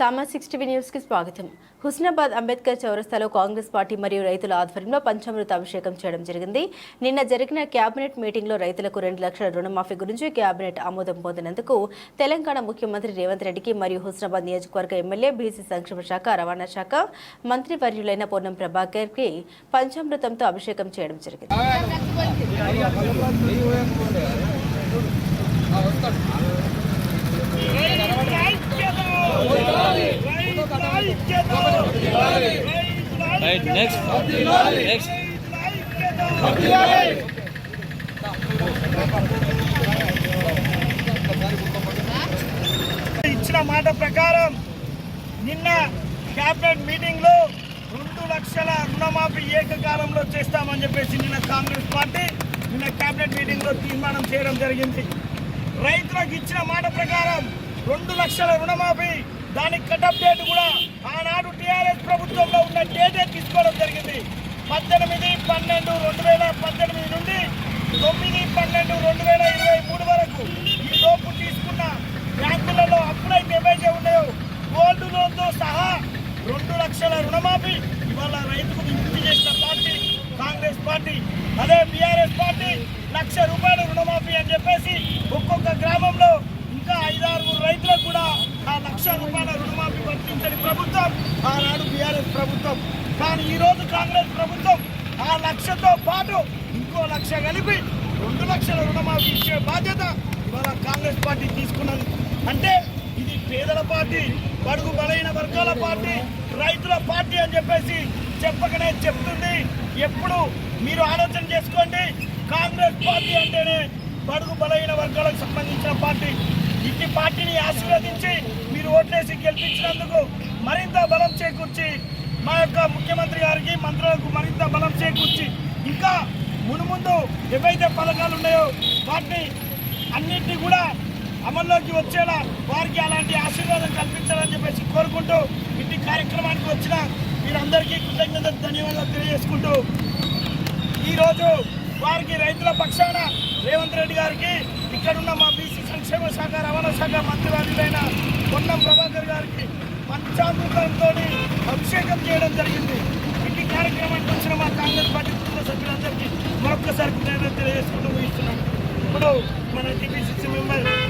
సామా sixty TV న్యూస్కి స్వాగతం. హుస్నాబాద్ అంబేద్కర్ చౌరస్తాలో కాంగ్రెస్ పార్టీ మరియు రైతుల ఆధ్వర్యంలో పంచామృత అభిషేకం చేయడం జరిగింది. నిన్న జరిగిన కేబినెట్ మీటింగ్లో రైతులకు రెండు లక్షల రుణమాఫీ గురించి కేబినెట్ ఆమోదం పొందినందుకు తెలంగాణ ముఖ్యమంత్రి రేవంత్ రెడ్డికి మరియు హుస్నాబాద్ నియోజకవర్గ ఎమ్మెల్యే బీసీ సంక్షేమ శాఖ రవాణా శాఖ మంత్రి వర్యులైన పొన్నం ప్రభాకర్కి పంచామృతంతో అభిషేకం చేయడం జరిగింది. రైట్ నెక్స్ట్ నెక్స్ట్ ఇచ్చిన మాట ప్రకారం నిన్న క్యాబినెట్ మీటింగ్లో రెండు లక్షల రుణమాఫీ ఏకకాలంలో చేస్తామని చెప్పేసి నిన్న కాంగ్రెస్ పార్టీ నిన్న క్యాబినెట్ మీటింగ్లో తీర్మానం చేయడం జరిగింది. రైతులకు ఇచ్చిన మాట ప్రకారం రెండు లక్షల రుణమాఫీ దానికి కటప్ డేట్ కూడా ఆనాడు టీఆర్ఎస్ ప్రభుత్వంలో ఉన్న డేటే తీసుకోవడం జరిగింది పద్దెనిమిది పన్నెండు రెండు వేల పద్దెనిమిది నుండి తొమ్మిది పన్నెండు రెండు వేల ఇరవై మూడు వరకు ఈ లోపు తీసుకున్న బ్యాంకులలో అప్పుడైతే ఏవైతే ఉన్నాయో గోల్డ్ లోన్తో సహా రెండు లక్షల రుణమాఫీ ఇవాళ రైతుకు విముక్తి చేసిన పార్టీ కాంగ్రెస్ పార్టీ అదే బీఆర్ఎస్ పార్టీ లక్ష రూపాయల రుణమాఫీ అని చెప్పేసి ఒక్కొక్క గ్రామంలో ఇంకా ఐదారు రైతులకు కూడా ఆ లక్ష రూపాయల రుణమాఫీ వర్తించని ప్రభుత్వం ఆనాడు బీఆర్ఎస్ ప్రభుత్వం కానీ ఈ రోజు కాంగ్రెస్ ప్రభుత్వం ఆ లక్షతో పాటు ఇంకో లక్ష కలిపి రెండు లక్షల రుణమాఫీ ఇచ్చే బాధ్యత ఇవాళ కాంగ్రెస్ పార్టీ తీసుకున్నది. అంటే ఇది పేదల పార్టీ బడుగు బలైన వర్గాల పార్టీ రైతుల పార్టీ అని చెప్పేసి చెప్పకనే చెప్తుంది. ఎప్పుడు మీరు ఆలోచన చేసుకోండి. కాంగ్రెస్ పార్టీ అంటేనే బడుగు బలైన వర్గాలకు సంబంధించిన పార్టీ. ఇట్టి పార్టీని ఆశీర్వదించి మీరు ఓట్లేసి గెలిపించినందుకు మరింత బలం చేకూర్చి మా యొక్క ముఖ్యమంత్రి గారికి మంత్రులకు మరింత బలం చేకూర్చి ఇంకా మునుముందు ఏవైతే పథకాలు ఉన్నాయో వాటిని అన్నింటినీ కూడా అమల్లోకి వచ్చేలా వారికి అలాంటి ఆశీర్వాదం కల్పించాలని చెప్పేసి కోరుకుంటూ ఇంటి కార్యక్రమానికి వచ్చిన మీరందరికీ కృతజ్ఞత ధన్యవాదాలు తెలియజేసుకుంటూ ఈరోజు వారికి రైతుల పక్షాన రేవంత్ రెడ్డి గారికి ఇక్కడున్న మా బీసీ సంక్షేమ శాఖ రవాణా శాఖ మంత్రివర్యులైన పొన్నం ప్రభాకర్ గారికి పంచామృతంతో అభిషేకం చేయడం జరిగింది. ఈ కార్యక్రమానికి వచ్చిన మా కాంగ్రెస్ పార్టీ కుటుంబ సభ్యులందరికీ మరొక్కసారి కృతజ్ఞత తెలియజేసుకుంటూ ముగిస్తున్నాం ఇప్పుడు మన టీపీసీసీ మెంబర్